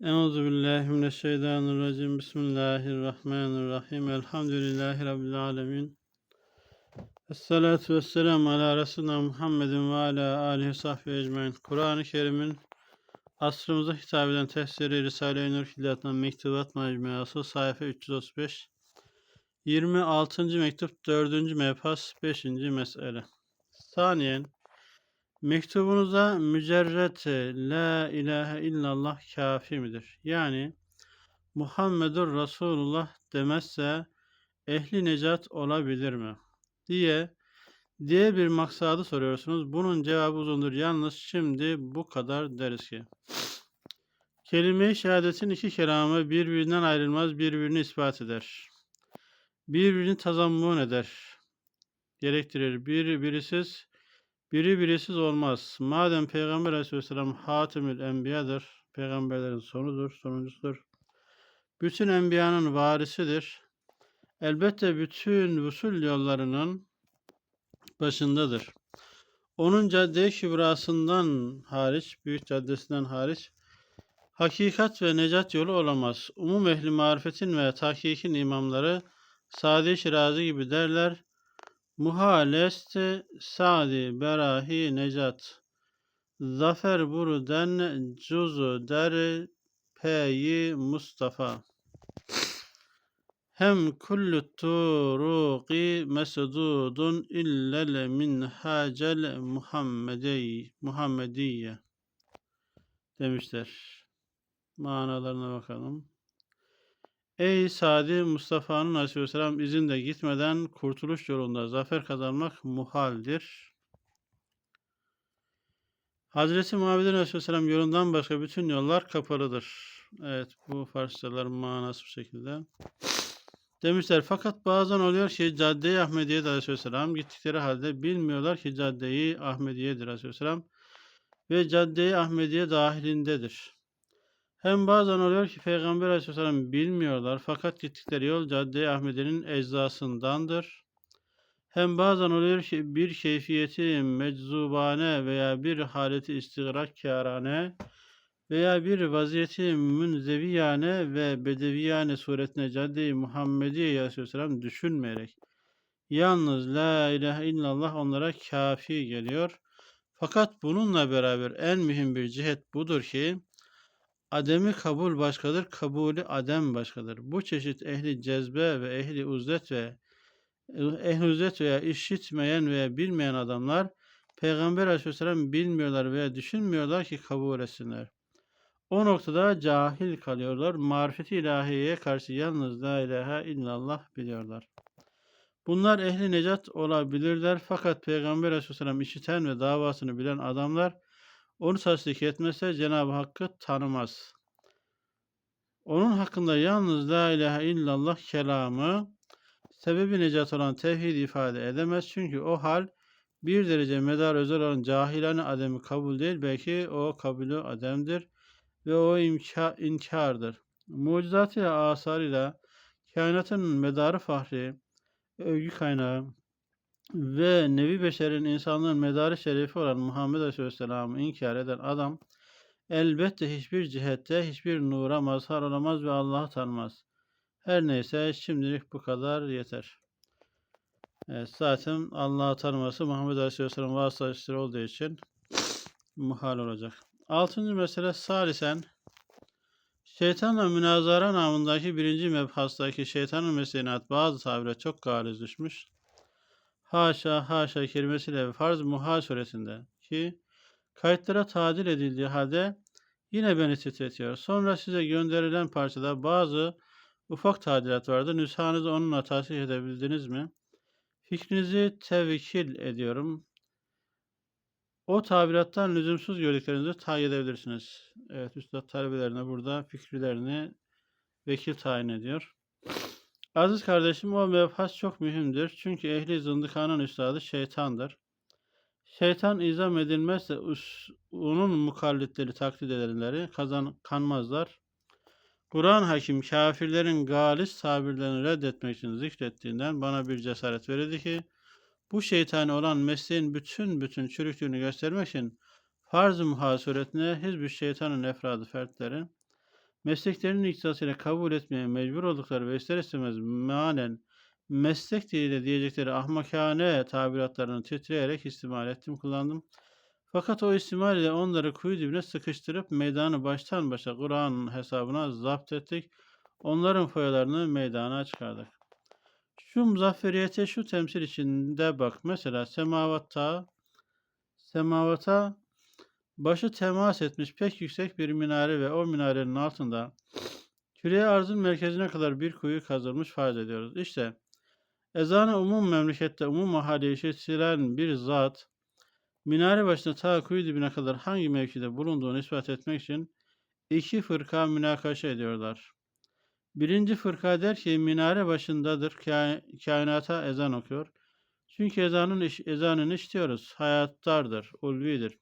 Euzu billahi mineşşeytanirracim. Bismillahirrahmanirrahim. Elhamdülillahi rabbil alamin. Esselatu vesselamu ala resulina Muhammedin ve ala alihi sahbihi ecmaîn. Kur'an-ı Kerim'in asrımıza hitap eden tefsiri Risale-i Nur Hilyat'ın Mektubat Mecmuası sayfa 335. 26. mektup 4. mebhas 5. mesele. Saniyen Mektubunuza mücerret la ilahe illallah kafi midir? Yani Muhammedur Resulullah demezse ehli necat olabilir mi? diye diye bir maksadı soruyorsunuz. Bunun cevabı uzundur. Yalnız şimdi bu kadar deriz ki. Kelime-i şehadetin iki kelamı birbirinden ayrılmaz, birbirini ispat eder. Birbirini tazammun eder. Gerektirir. Bir birisiz biri birisiz olmaz. Madem Peygamber Aleyhisselam Hatimül Enbiya'dır, peygamberlerin sonudur, sonuncusudur. Bütün enbiyanın varisidir. Elbette bütün usul yollarının başındadır. Onun cadde kübrasından hariç, büyük caddesinden hariç, hakikat ve necat yolu olamaz. Umum ehli marifetin ve tahkikin imamları Sadi Şirazi gibi derler. Muhalest Sadi Berahi Necat Zafer Buruden Cuzu Der Peyi Mustafa Hem kullu turuqi mesdudun illel minhacel Muhammedi Muhammediye demişler. Manalarına bakalım. Ey Sadi Mustafa'nın Aleyhisselam izinde gitmeden kurtuluş yolunda zafer kazanmak muhaldir. Hazreti Muhammed'in Aleyhisselam yolundan başka bütün yollar kapalıdır. Evet bu Farsçaların manası bu şekilde. Demişler fakat bazen oluyor ki Cadde-i Ahmediye'de Aleyhisselam gittikleri halde bilmiyorlar ki Cadde-i Ahmediye'dir Aleyhisselam ve Cadde-i Ahmediye dahilindedir. Hem bazen oluyor ki Peygamber Aleyhisselam bilmiyorlar fakat gittikleri yol Cadde-i Ahmediye'nin eczasındandır. Hem bazen oluyor ki bir keyfiyeti meczubane veya bir haleti istigrakkârane veya bir vaziyeti münzeviyane ve bedeviyane suretine Cadde-i Muhammediye Aleyhisselam düşünmeyerek yalnız La ilahe illallah onlara kafi geliyor. Fakat bununla beraber en mühim bir cihet budur ki Ademi kabul başkadır, kabulü adem başkadır. Bu çeşit ehli cezbe ve ehli uzlet ve ehli uzlet veya işitmeyen veya bilmeyen adamlar Peygamber aleyhisselam bilmiyorlar veya düşünmüyorlar ki kabul etsinler. O noktada cahil kalıyorlar. Marifeti ilahiyeye karşı yalnız la ilahe illallah biliyorlar. Bunlar ehli necat olabilirler fakat Peygamber aleyhisselam işiten ve davasını bilen adamlar onu tasdik etmezse Cenab-ı Hakk'ı tanımaz. Onun hakkında yalnız La ilahe illallah kelamı sebebi necat olan tevhid ifade edemez. Çünkü o hal bir derece medar özel olan cahilane ademi kabul değil belki o kabulü ademdir ve o imka, inkardır. Mucizatıyla asarıyla kainatın medarı fahri, övgü kaynağı, ve Nebi Beşer'in insanlığın medarı şerifi olan Muhammed Aleyhisselam'ı inkar eden adam elbette hiçbir cihette hiçbir nura mazhar olamaz ve Allah'ı tanımaz. Her neyse şimdilik bu kadar yeter. Evet, zaten Allah'ı tanıması Muhammed Aleyhisselam vasıtaçları olduğu için muhal olacak. Altıncı mesele salisen Şeytanla münazara namındaki birinci mebhastaki şeytanın meseliyat bazı tabire çok galiz düşmüş haşa haşa kelimesiyle farz muhal suresinde ki kayıtlara tadil edildiği halde yine beni titretiyor. Sonra size gönderilen parçada bazı ufak tadilat vardı. Nüshanızı onunla tahsil edebildiniz mi? Fikrinizi tevkil ediyorum. O tabirattan lüzumsuz gördüklerinizi tayin edebilirsiniz. Evet, Üstad talebelerine burada fikirlerini vekil tayin ediyor. Aziz kardeşim o mebhas çok mühimdir. Çünkü ehli zındıkanın üstadı şeytandır. Şeytan izam edilmezse onun mukallitleri, taklit edenleri kazan, kanmazlar. Kur'an hakim kafirlerin galis tabirlerini reddetmek için zikrettiğinden bana bir cesaret verildi ki bu şeytani olan mesleğin bütün bütün çürüklüğünü göstermek için farz-ı muhasuretine hizb şeytanın efradı fertleri mesleklerinin iktisasıyla kabul etmeye mecbur oldukları ve ister istemez manen meslek diliyle diyecekleri ahmakane tabiratlarını titreyerek istimal ettim, kullandım. Fakat o istimal ile onları kuyu dibine sıkıştırıp meydanı baştan başa Kur'an'ın hesabına zapt ettik. Onların foyalarını meydana çıkardık. Şu muzafferiyete şu temsil içinde bak. Mesela semavatta semavata başı temas etmiş pek yüksek bir minare ve o minarenin altında küreye arzın merkezine kadar bir kuyu kazılmış farz ediyoruz. İşte ezanı umum memlekette umum mahalleye işitilen bir zat minare başında ta kuyu dibine kadar hangi mevkide bulunduğunu ispat etmek için iki fırka münakaşa ediyorlar. Birinci fırka der ki minare başındadır, kain- kainata ezan okuyor. Çünkü ezanın ezanını işitiyoruz, hayattardır, ulvidir.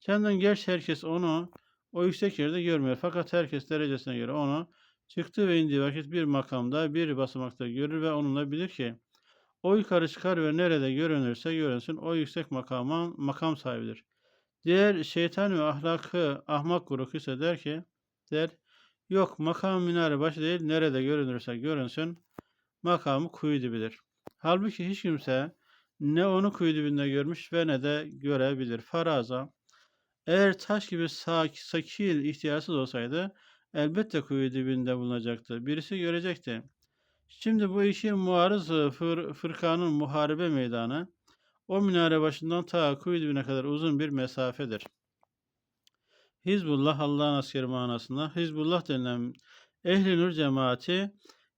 Kendinden gerçi herkes onu o yüksek yerde görmüyor. Fakat herkes derecesine göre onu çıktığı ve indiği vakit bir makamda, bir basamakta görür ve onunla bilir ki o yukarı çıkar ve nerede görünürse görünsün o yüksek makama makam sahibidir. Diğer şeytan ve ahlakı ahmak grubu ise der ki der yok makam minare başı değil nerede görünürse görünsün makamı kuyu dibidir. Halbuki hiç kimse ne onu kuyu dibinde görmüş ve ne de görebilir. Faraza eğer taş gibi sak, sakil ihtiyarsız olsaydı elbette kuyu dibinde bulunacaktı. Birisi görecekti. Şimdi bu iki muarız fır, fırkanın muharebe meydanı o minare başından ta kuyu dibine kadar uzun bir mesafedir. Hizbullah Allah'ın askeri manasında Hizbullah denilen ehli nur cemaati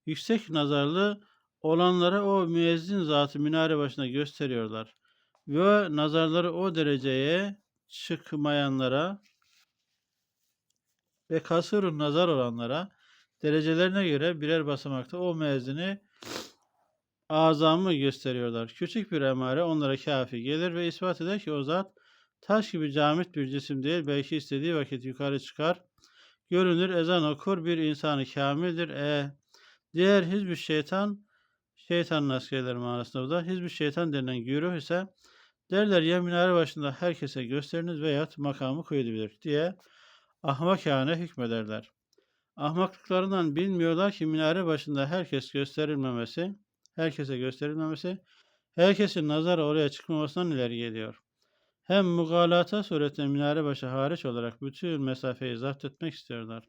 yüksek nazarlı olanlara o müezzin zatı minare başına gösteriyorlar. Ve nazarları o dereceye çıkmayanlara ve kasırun nazar olanlara derecelerine göre birer basamakta o müezzini azamı gösteriyorlar. Küçük bir emare onlara kafi gelir ve ispat eder ki o zat taş gibi camit bir cisim değil belki istediği vakit yukarı çıkar. Görünür ezan okur bir insanı kamildir. E, diğer hizb şeytan şeytanın askerleri manasında bu da hizb şeytan denilen güruh ise derler ya minare başında herkese gösteriniz veya makamı koyulabilir diye ahmakane hükmederler. Ahmaklıklarından bilmiyorlar ki minare başında herkes gösterilmemesi, herkese gösterilmemesi, herkesin nazarı oraya çıkmamasından ileri geliyor. Hem mugalata suretiyle minare başı hariç olarak bütün mesafeyi zapt etmek istiyorlar.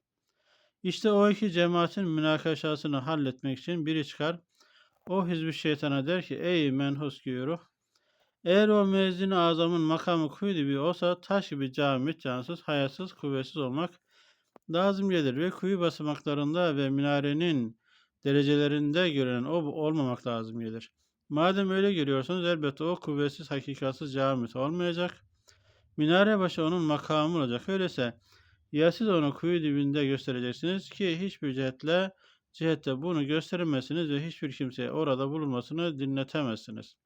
İşte o iki cemaatin münakaşasını halletmek için biri çıkar, o hizbi şeytana der ki, ey menhus güruh, eğer o müezzin azamın makamı kuyu gibi olsa taş gibi camit, cansız, hayatsız, kuvvetsiz olmak lazım gelir ve kuyu basamaklarında ve minarenin derecelerinde görünen o olmamak lazım gelir. Madem öyle görüyorsunuz elbette o kuvvetsiz, hakikatsiz camit olmayacak. Minare başı onun makamı olacak. Öyleyse ya siz onu kuyu dibinde göstereceksiniz ki hiçbir cihetle cihette bunu gösteremezsiniz ve hiçbir kimseye orada bulunmasını dinletemezsiniz.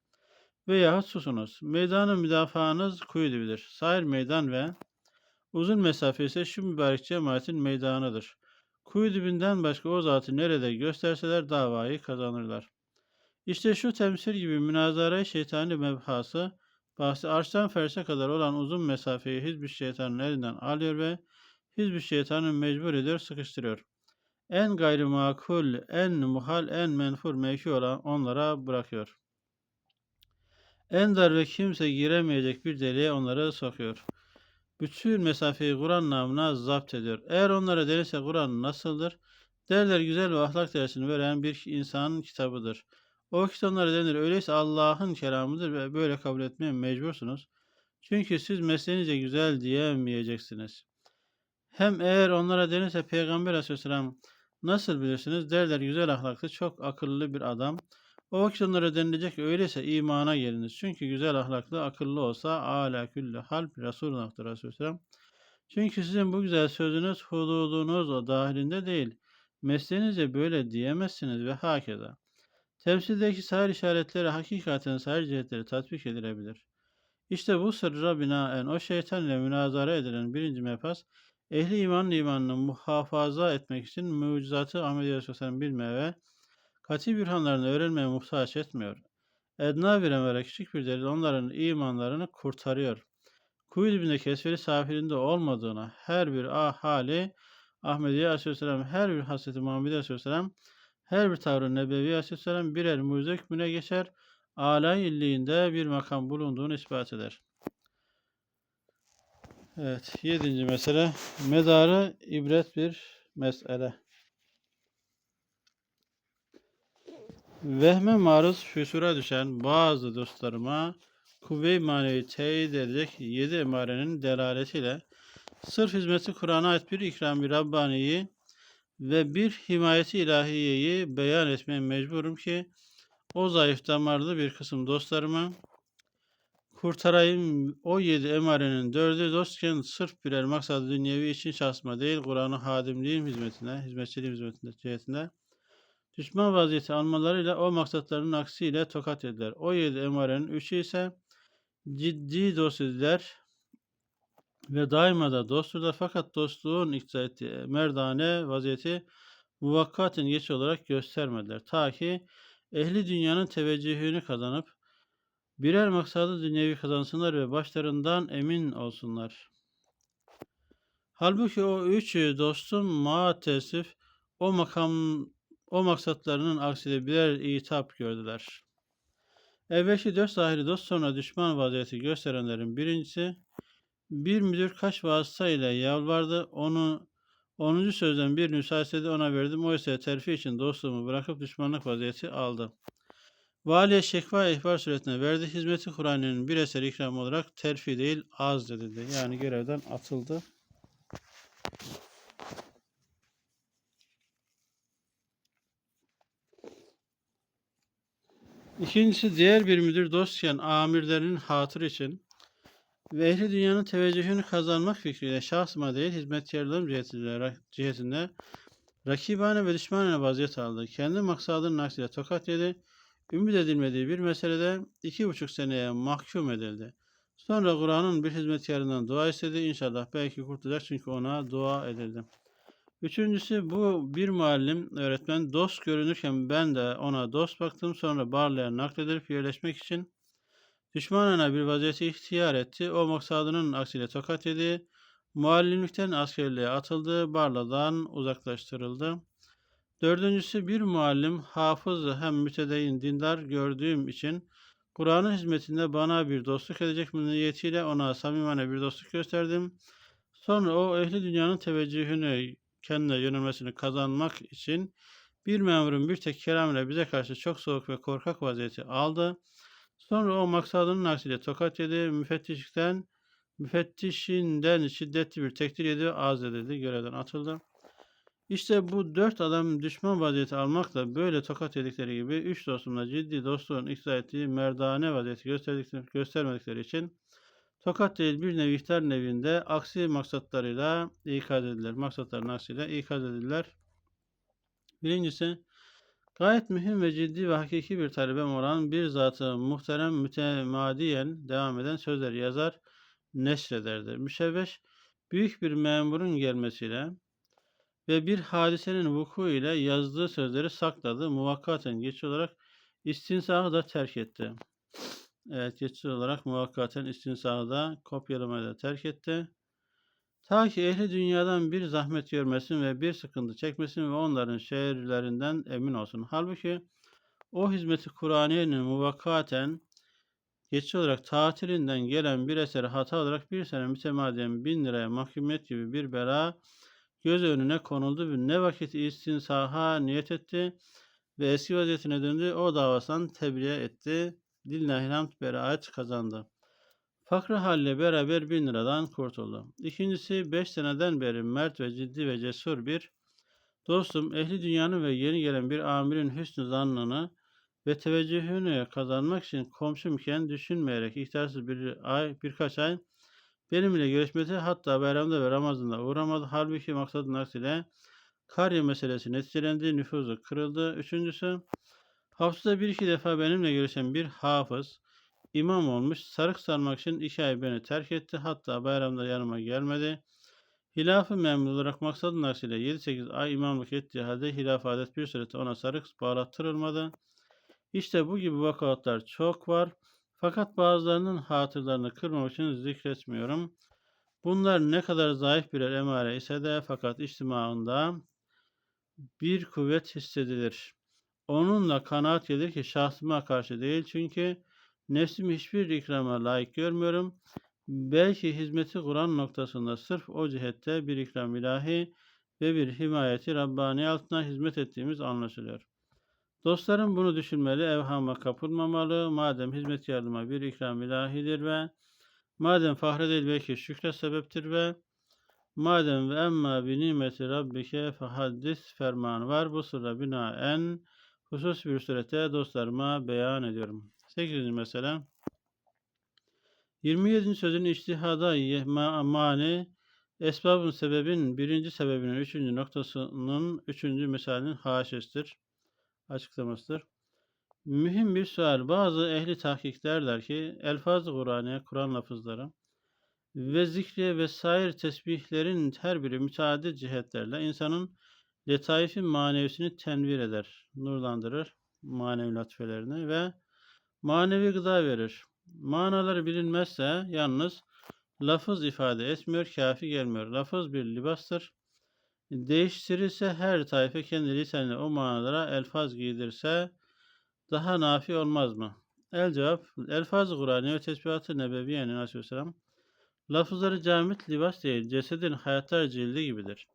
Veyahut susunuz. Meydanı müdafaanız kuyu dibidir. Sahil meydan ve uzun mesafe ise şu mübarek cemaatin meydanıdır. Kuyu dibinden başka o zatı nerede gösterseler davayı kazanırlar. İşte şu temsil gibi münazara şeytani mebhası bahsi arştan ferse kadar olan uzun mesafeyi hizb şeytanın elinden alıyor ve hizb şeytanın mecbur ediyor, sıkıştırıyor. En gayrimakul, en muhal, en menfur mevki olan onlara bırakıyor. En dar ve kimse giremeyecek bir deliğe onları sokuyor. Bütün mesafeyi Kur'an namına zapt ediyor. Eğer onlara denirse Kur'an nasıldır? Derler güzel ve ahlak dersini veren bir insanın kitabıdır. O vakit onlara denir öyleyse Allah'ın kelamıdır ve böyle kabul etmeye mecbursunuz. Çünkü siz mesleğinizce güzel diyemeyeceksiniz. Hem eğer onlara denirse Peygamber Aleyhisselam nasıl bilirsiniz? Derler güzel ahlaklı, çok akıllı bir adam. O vakit onlara denilecek öyleyse imana geliniz. Çünkü güzel ahlaklı, akıllı olsa ala külli halb Resulullah'tır Aleyhisselam. Çünkü sizin bu güzel sözünüz hududunuz o dahilinde değil. Mesleğinizce böyle diyemezsiniz ve hakeza. Temsildeki sahir işaretleri hakikaten sahir cihetleri tatbik edilebilir. İşte bu sırra binaen o şeytan ile münazara edilen birinci mefas, ehli imanın imanını muhafaza etmek için mucizatı Ahmet Aleyhisselam bilmeye ve kat'i bürhanlarını öğrenmeye muhtaç etmiyor. Edna bir emere küçük bir delil onların imanlarını kurtarıyor. Kuyu dibinde kesveri safirinde olmadığına her bir ah hali Ahmediye Aleyhisselam her bir Hazreti Muhammed Aleyhisselam her bir tavrı Nebevi Aleyhisselam birer mucize hükmüne geçer. Alay illiğinde bir makam bulunduğunu ispat eder. Evet, yedinci mesele. Medarı ibret bir mesele. Vehme maruz füsura düşen bazı dostlarıma kuvve-i manevi teyit edecek yedi emarenin delaletiyle sırf hizmeti Kur'an'a ait bir ikram-ı Rabbani'yi ve bir himayeti ilahiyeyi beyan etmeye mecburum ki o zayıf damarlı bir kısım dostlarımı kurtarayım. O yedi emarenin dördü dostken sırf birer maksadı dünyevi için şahsıma değil Kur'an'ı hadimliğim hizmetine, hizmetçiliğim hizmetine cihetinde düşman vaziyeti almalarıyla o maksatlarının aksiyle tokat ediler. O yedi emarenin üçü ise ciddi dost idiler ve daima da dostturlar fakat dostluğun iktiza ettiği merdane vaziyeti muvakkaten geç olarak göstermediler. Ta ki ehli dünyanın teveccühünü kazanıp birer maksadı dünyevi kazansınlar ve başlarından emin olsunlar. Halbuki o üç dostum maalesef o makam o maksatlarının aksine birer itap gördüler. Evvelki dört zahiri dost sonra düşman vaziyeti gösterenlerin birincisi bir müdür kaç vasıta ile yalvardı. Onu 10. sözden bir müsaade ona verdim. O ise terfi için dostluğumu bırakıp düşmanlık vaziyeti aldı. Valiye şekva ihbar suretine verdi. Hizmeti Kur'an'ın bir eser ikram olarak terfi değil az dedi. Yani görevden atıldı. İkincisi diğer bir müdür dostken amirlerinin hatır için ve ehli dünyanın teveccühünü kazanmak fikriyle şahsıma değil hizmetkarlarım cihetinde, cihetinde rakibane ve düşmanene vaziyet aldı. Kendi maksadının aksine tokat yedi. Ümit edilmediği bir meselede iki buçuk seneye mahkum edildi. Sonra Kur'an'ın bir hizmetkarından dua istedi. İnşallah belki kurtulacak çünkü ona dua edildi. Üçüncüsü bu bir muallim öğretmen dost görünürken ben de ona dost baktım sonra Barla'ya nakledilip yerleşmek için düşmanına bir vaziyeti ihtiyar etti. O maksadının aksiyle tokat yedi. Muallimlikten askerliğe atıldı. Barla'dan uzaklaştırıldı. Dördüncüsü bir muallim hafız hem mütedeyyin dindar gördüğüm için Kur'an'ın hizmetinde bana bir dostluk edecek niyetiyle ona samimane bir dostluk gösterdim. Sonra o ehli dünyanın teveccühünü kendine yönelmesini kazanmak için bir memurun bir tek kelam ile bize karşı çok soğuk ve korkak vaziyeti aldı. Sonra o maksadının aksiyle tokat yedi. Müfettişlikten, müfettişinden şiddetli bir tekdir yedi. Az edildi. Görevden atıldı. İşte bu dört adam düşman vaziyeti almakla böyle tokat yedikleri gibi üç dostumla ciddi dostluğun iksa ettiği merdane vaziyeti göstermedikleri için tokat değil bir nevi ihtar nevinde aksi maksatlarıyla ikaz edilir. Maksatların aksiyle ikaz edilir. Birincisi gayet mühim ve ciddi ve hakiki bir talebem olan bir zatı muhterem mütemadiyen devam eden sözler yazar neşrederdi. Müşevveş büyük bir memurun gelmesiyle ve bir hadisenin vuku ile yazdığı sözleri sakladı. Muvakkaten geç olarak istinsahı da terk etti. Evet geçici olarak muvakkaten istinsahı da kopyalamayı da terk etti. Ta ki ehli dünyadan bir zahmet görmesin ve bir sıkıntı çekmesin ve onların şehirlerinden emin olsun. Halbuki o hizmeti Kur'aniyenin muvakkaten geçici olarak tatilinden gelen bir eseri hata olarak bir sene mütemadiyen bin liraya mahkumiyet gibi bir bela göz önüne konuldu ve ne vakit istinsaha niyet etti ve eski vaziyetine döndü. O davasından tebliğ etti. Lillahi hamd beraat kazandı. Fakr halle beraber bin liradan kurtuldu. İkincisi beş seneden beri mert ve ciddi ve cesur bir dostum ehli dünyanın ve yeni gelen bir amirin hüsnü zannını ve teveccühünü kazanmak için komşumken düşünmeyerek ihtarsız bir ay, birkaç ay benimle görüşmesi hatta bayramda ve Ramazan'da uğramadı. Halbuki maksadın aksine Karya meselesi neticelendi, nüfuzu kırıldı. Üçüncüsü, hafızda bir iki defa benimle görüşen bir hafız, imam olmuş, sarık sarmak için ay beni terk etti. Hatta bayramda yanıma gelmedi. Hilafı memur olarak maksadın aksine 7-8 ay imamlık ettiği halde hilaf adet bir sürede ona sarık bağlattırılmadı. İşte bu gibi vakaatlar çok var. Fakat bazılarının hatırlarını kırmamak için zikretmiyorum. Bunlar ne kadar zayıf birer emare ise de fakat içtimaında bir kuvvet hissedilir. Onunla kanaat gelir ki şahsıma karşı değil çünkü nefsimi hiçbir ikrama layık görmüyorum. Belki hizmeti Kur'an noktasında sırf o cihette bir ikram ilahi ve bir himayeti Rabbani altına hizmet ettiğimiz anlaşılıyor. Dostlarım bunu düşünmeli, evhama kapılmamalı. Madem hizmet yardıma bir ikram ilahidir ve madem fahre değil belki şükre sebeptir ve madem ve emma bi nimeti rabbike fehaddis fermanı var. Bu sırra binaen husus bir surette dostlarıma beyan ediyorum. 8. mesele 27. sözün içtihada mani esbabın sebebin birinci sebebinin üçüncü noktasının üçüncü misalinin haşesidir. Açıklamasıdır. Mühim bir sual. Bazı ehli tahkik derler ki elfaz-ı Kur'an'ya, Kur'an lafızları ve zikri ve sair tesbihlerin her biri müteaddit cihetlerle insanın letaifi manevisini tenvir eder, nurlandırır manevi latifelerini ve manevi gıda verir. Manaları bilinmezse yalnız lafız ifade etmiyor, kafi gelmiyor. Lafız bir libastır. Değiştirirse her tayfe kendi lisanıyla o manalara elfaz giydirse daha nafi olmaz mı? El cevap, elfaz-ı Kur'an'ı ve tesbihat-ı nebeviyenin aleyhisselam lafızları camit libas değil, cesedin hayatlar cildi gibidir.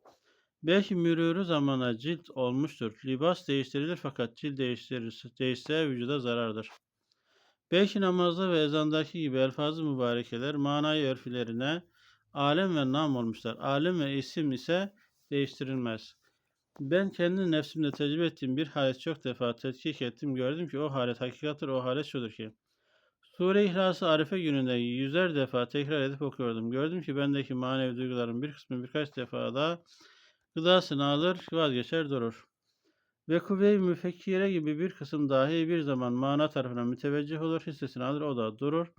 Belki mürürü zamana cilt olmuştur. Libas değiştirilir fakat cilt değiştirirse, değişse vücuda zarardır. Belki namazda ve ezandaki gibi elfaz-ı mübarekeler manayı örfülerine alem ve nam olmuşlar. Alem ve isim ise değiştirilmez. Ben kendi nefsimde tecrübe ettiğim bir halet çok defa tetkik ettim. Gördüm ki o halet hakikattır. O halet şudur ki. Sure İhlas-ı Arife gününde yüzer defa tekrar edip okuyordum. Gördüm ki bendeki manevi duyguların bir kısmı birkaç defa da gıdasını alır, vazgeçer durur. Ve kuvve-i müfekkire gibi bir kısım dahi bir zaman mana tarafına müteveccih olur, hissesini alır, o da durur.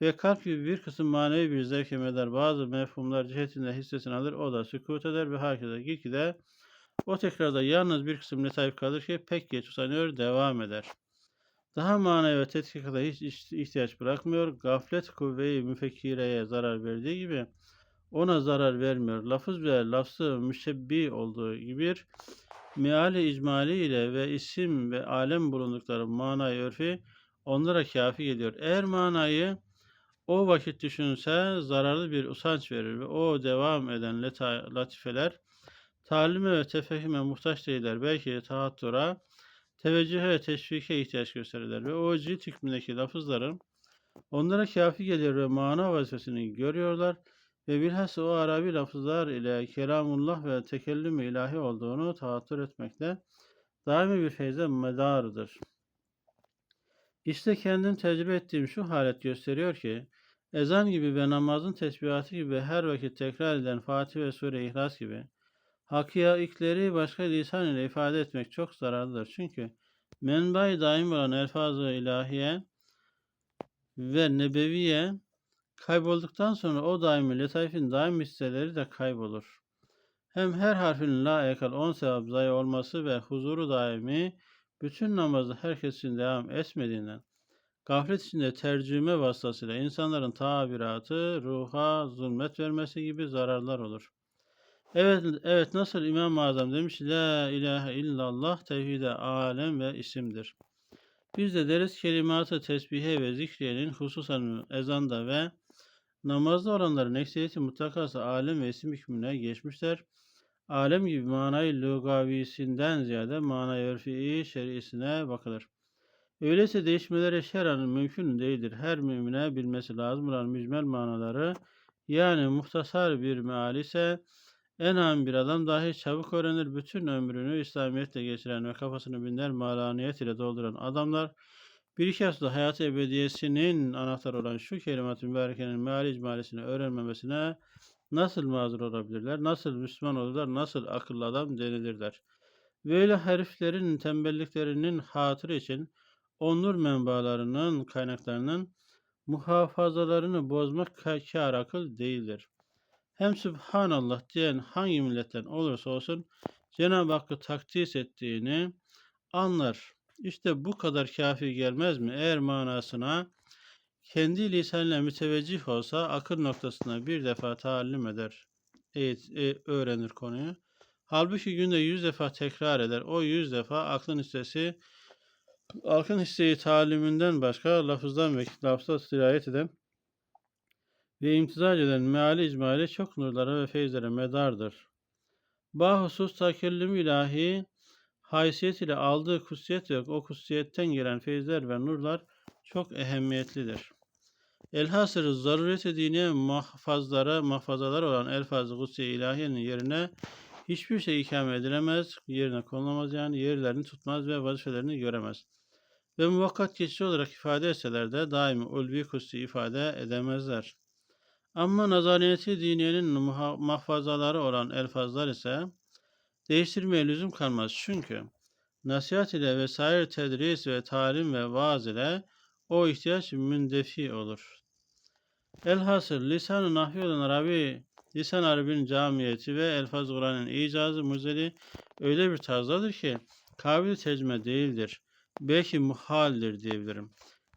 Ve kalp gibi bir kısım manevi bir zevk eder, bazı mefhumlar cihetinde hissesini alır, o da sükut eder ve herkese gitgide o tekrarda yalnız bir kısım letaif kalır ki pek geç usanıyor, devam eder. Daha manaya ve tetkikata hiç ihtiyaç bırakmıyor. Gaflet kuvve-i müfekkireye zarar verdiği gibi ona zarar vermiyor. Lafız ve lafzı müşebbi olduğu gibi meali icmali ile ve isim ve alem bulundukları manayı örfi onlara kafi geliyor. Eğer manayı o vakit düşünse zararlı bir usanç verir ve o devam eden latifeler talime ve tefehüme muhtaç değiller. Belki tahattura, teveccühe ve teşvike ihtiyaç gösterirler ve o cilt hükmündeki lafızların onlara kafi gelir ve mana vazifesini görüyorlar ve bilhassa o Arabi lafızlar ile kelamullah ve tekellüm ilahi olduğunu tahattür etmekle daimi bir feyze medarıdır. İşte kendim tecrübe ettiğim şu halet gösteriyor ki, ezan gibi ve namazın tesbihatı gibi her vakit tekrar edilen Fatih ve Sure İhlas gibi, hakikaikleri başka lisan ile ifade etmek çok zararlıdır. Çünkü menbai daim olan elfaz-ı ilahiye ve nebeviye kaybolduktan sonra o daimi letaifin daim hisseleri de kaybolur. Hem her harfin la ekal on sevap zayi olması ve huzuru daimi bütün namazda herkesin devam etmediğinden gaflet içinde tercüme vasıtasıyla insanların tabiratı ruha zulmet vermesi gibi zararlar olur. Evet, evet nasıl İmam-ı Azam demiş La ilahe illallah tevhide alem ve isimdir. Biz de deriz kelimatı tesbihe ve zikriyenin hususan ezanda ve namazda olanların ekseriyeti mutlakası alem ve isim hükmüne geçmişler. Alem gibi manayı lugavisinden ziyade manayı örfi şer'isine bakılır. Öyleyse değişmelere şer'an mümkün değildir. Her mümine bilmesi lazım olan mücmel manaları yani muhtasar bir meal ise en am bir adam dahi çabuk öğrenir. Bütün ömrünü İslamiyet'te geçiren ve kafasını binler malaniyet ile dolduran adamlar bir iki hafta hayat ebediyesinin anahtarı olan şu kelimat-ı mübarekenin meali icmalisini öğrenmemesine nasıl mazur olabilirler? Nasıl Müslüman olurlar? Nasıl akıllı adam denilirler? Böyle heriflerin tembelliklerinin hatırı için onur menbaalarının kaynaklarının muhafazalarını bozmak kâr akıl değildir. Hem Subhanallah diyen hangi milletten olursa olsun Cenab-ı Hakk'ı takdis ettiğini anlar. İşte bu kadar kafi gelmez mi? Eğer manasına kendi lisanıyla müteveccih olsa akıl noktasına bir defa talim eder, eğit, e, öğrenir konuyu. Halbuki günde yüz defa tekrar eder. O yüz defa aklın hissesi, aklın hisseyi taliminden başka lafızdan ve lafza sirayet eden ve imtizac eden meali icmali çok nurlara ve feyizlere medardır. Bahusus takellüm ilahi haysiyet ile aldığı kutsiyet ve o kutsiyetten gelen feyizler ve nurlar çok ehemmiyetlidir. Elhasır zarureti diniye mahfazlara, mahfazalar olan elfaz-ı kutsiye ilahiyenin yerine hiçbir şey ikame edilemez, yerine konulamaz yani yerlerini tutmaz ve vazifelerini göremez. Ve muvakkat geçici olarak ifade etseler de daimi ulvi kutsi ifade edemezler. Ama nazariyeti diniyenin mahfazaları olan elfazlar ise değiştirmeye lüzum kalmaz. Çünkü nasihat ile vesaire tedris ve talim ve vaaz ile o ihtiyaç mündefi olur. Elhasıl lisan-ı nahvi olan Arabi, lisan Arabi'nin camiyeti ve elfaz Kur'an'ın icazı muzeli öyle bir tarzdadır ki kabil tercüme değildir. Belki muhaldir diyebilirim.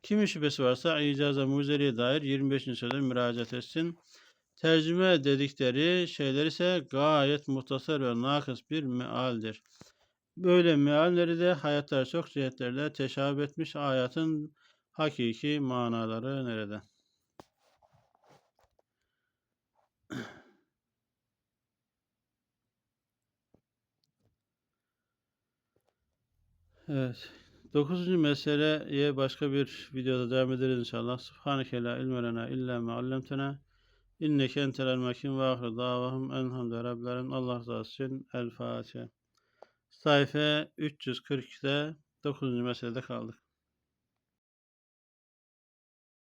Kimin şüphesi varsa icaza muzeliye dair 25. sözde müracaat etsin. Tercüme dedikleri şeyler ise gayet muhtasar ve nakıs bir mealdir. Böyle mealleri de hayatlar çok cihetlerle teşabüh etmiş ayatın hakiki manaları nerede? Evet. Dokuzuncu meseleye başka bir videoda devam ederiz inşallah. Subhaneke la ilme lena illa ma allamtena. İnneke entel mekin ve ahir davahum enhamdü rabbilerin. Allah razı olsun. El Fatiha. Sayfa 342'de 9. meselede kaldık.